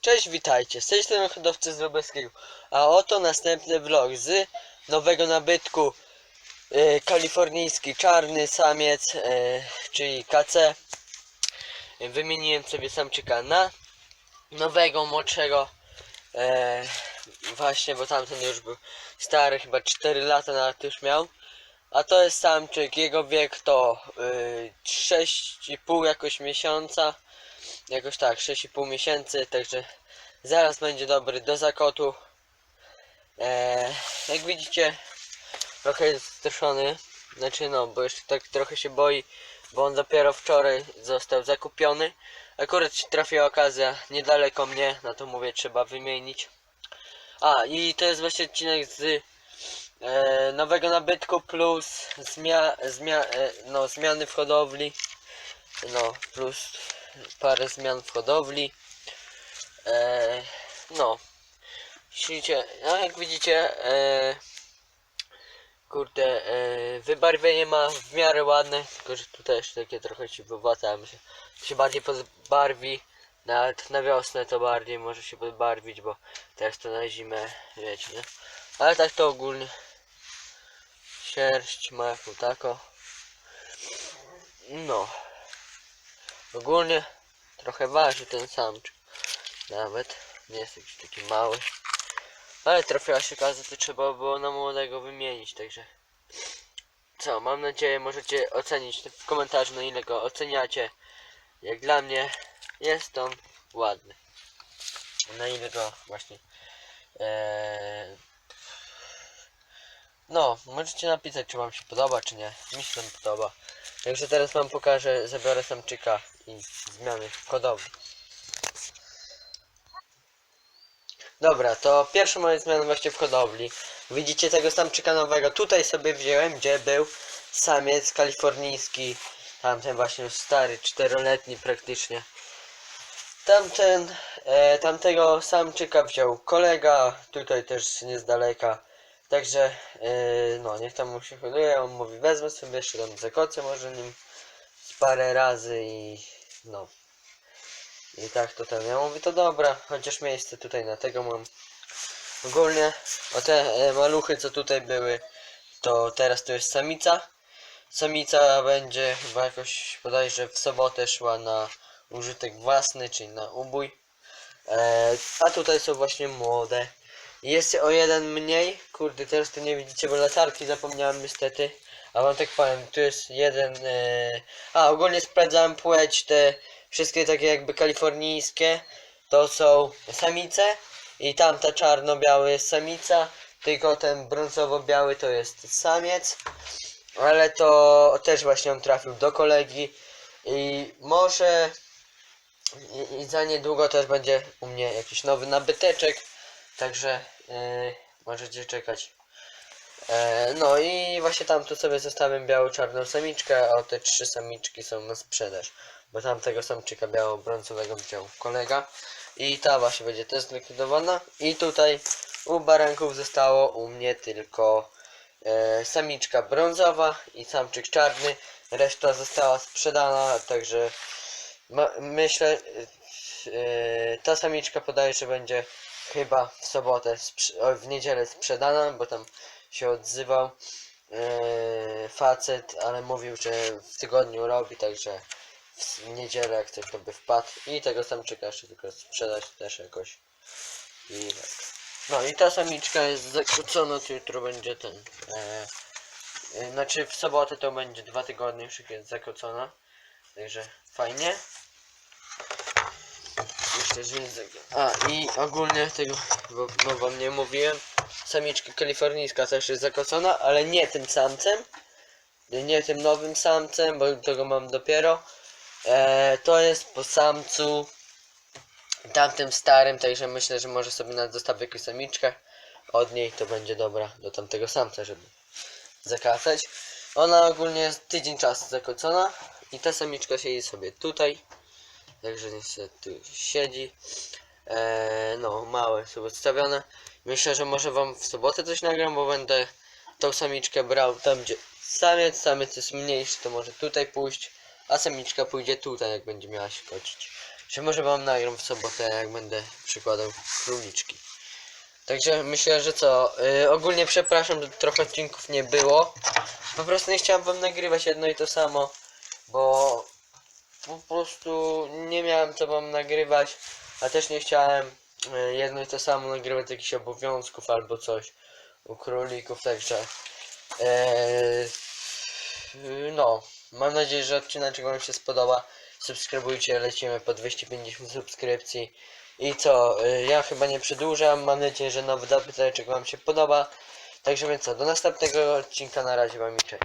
Cześć, witajcie, z tej strony hodowcy z Lubelskiego, a oto następny vlog z nowego nabytku e, kalifornijski czarny samiec, e, czyli KC. Wymieniłem sobie samczyka na nowego, młodszego, e, właśnie, bo tamten już był stary, chyba 4 lata nawet już miał. A to jest samczyk, jego wiek to y, 6,5 jakoś miesiąca. Jakoś tak, 6,5 miesięcy, także zaraz będzie dobry do zakotu. Eee, jak widzicie, trochę jest straszony. Znaczy no, bo jeszcze tak trochę się boi, bo on dopiero wczoraj został zakupiony. Akurat się trafiła okazja niedaleko mnie, na to mówię trzeba wymienić. A, i to jest właśnie odcinek z e, nowego nabytku plus zmia, zmia, e, no, zmiany w hodowli. No, plus parę zmian w hodowli. E, no. Ślicie, no jak widzicie, e, kurde, e, wybarwienie ma w miarę ładne, tylko że tu też takie trochę siwowate, ale myślę, się bardziej podbarwi. Nawet na wiosnę to bardziej może się podbarwić, bo teraz to na zimę, wiecie, nie? Ale tak to ogólnie sierść ma jaką tako. No. Ogólnie trochę waży ten samczyk. Nawet nie jest jakiś taki mały. Ale trafiła się okazja, to trzeba było na młodego wymienić, także. Co, mam nadzieję możecie ocenić w komentarzu na ile go oceniacie. Jak dla mnie jest on ładny. Na ile go właśnie. Eee... No, możecie napisać czy wam się podoba czy nie. Mi się tam podoba. Także teraz wam pokażę, zabiorę samczyka i zmiany w hodowli. Dobra, to pierwsze moje zmiany właśnie w hodowli. Widzicie tego samczyka nowego. Tutaj sobie wziąłem, gdzie był samiec kalifornijski. Tamten właśnie stary, czteroletni praktycznie. Tamten, e, tamtego samczyka wziął kolega, tutaj też nie z daleka. Także, e, no, niech tam mu się hoduje, on mówi, wezmę sobie jeszcze tam zakocę może nim parę razy i no. I tak to ten, ja mówię, to dobra, chociaż miejsce tutaj na tego mam. Ogólnie, o te e, maluchy, co tutaj były, to teraz to jest samica. Samica będzie chyba jakoś, bodajże w sobotę szła na użytek własny, czyli na ubój. E, a tutaj są właśnie młode. Jest o jeden mniej. Kurde, teraz to nie widzicie, bo latarki zapomniałem niestety. A wam tak powiem, tu jest jeden. E... A ogólnie sprawdzałem płeć, te wszystkie takie jakby kalifornijskie. To są samice. I tamta czarno-biały jest samica. Tylko ten brązowo-biały to jest samiec. Ale to też właśnie on trafił do kolegi. I może. I za niedługo też będzie u mnie jakiś nowy nabyteczek. Także yy, możecie czekać. E, no i właśnie tam tu sobie zostawiam biało-czarną samiczkę, a te trzy samiczki są na sprzedaż. Bo tamtego samczyka biało-brązowego wziął kolega. I ta właśnie będzie też zlikwidowana. I tutaj u baranków zostało u mnie tylko e, samiczka brązowa i samczyk czarny. Reszta została sprzedana, także ma, myślę, e, ta samiczka podaje, że będzie chyba w sobotę, w niedzielę sprzedana, bo tam się odzywał e, facet, ale mówił, że w tygodniu robi, także w niedzielę jak ktoś to by wpadł. I tego samczyka jeszcze tylko sprzedać też jakoś. I tak. No i ta samiczka jest zakłócona, to jutro będzie ten e, e, znaczy w sobotę to będzie dwa tygodnie już jest zakłócona. Także fajnie A i ogólnie tego, bo, bo wam nie mówiłem, samiczka kalifornijska też jest zakocona, ale nie tym samcem, nie tym nowym samcem, bo tego mam dopiero. E, to jest po samcu tamtym starym, także myślę, że może sobie nawet zostawię jakąś samiczkę od niej, to będzie dobra do tamtego samca, żeby zakacać. Ona ogólnie jest tydzień czasu zakocona i ta samiczka siedzi sobie tutaj. Także niestety tu siedzi. Eee, no, małe są odstawione. Myślę, że może wam w sobotę coś nagram, bo będę tą samiczkę brał tam, gdzie samiec, samiec jest mniejszy, to może tutaj pójść, a samiczka pójdzie tutaj, jak będzie miała się kończyć. że może wam nagram w sobotę, jak będę przykładał króliczki. Także myślę, że co, y, ogólnie przepraszam, że trochę odcinków nie było. Po prostu nie chciałem wam nagrywać jedno i to samo, bo po prostu nie miałem co wam nagrywać, a też nie chciałem y, jedno i to samo nagrywać jakichś obowiązków albo coś u królików, także Eee, no, mam nadzieję, że odcinek wam się spodoba. Subskrybujcie, lecimy po 250 subskrypcji. I co, y, ja chyba nie przedłużam, mam nadzieję, że nowy dopyteczek wam się podoba. Także więc co, do następnego odcinka, na razie wam i cześć.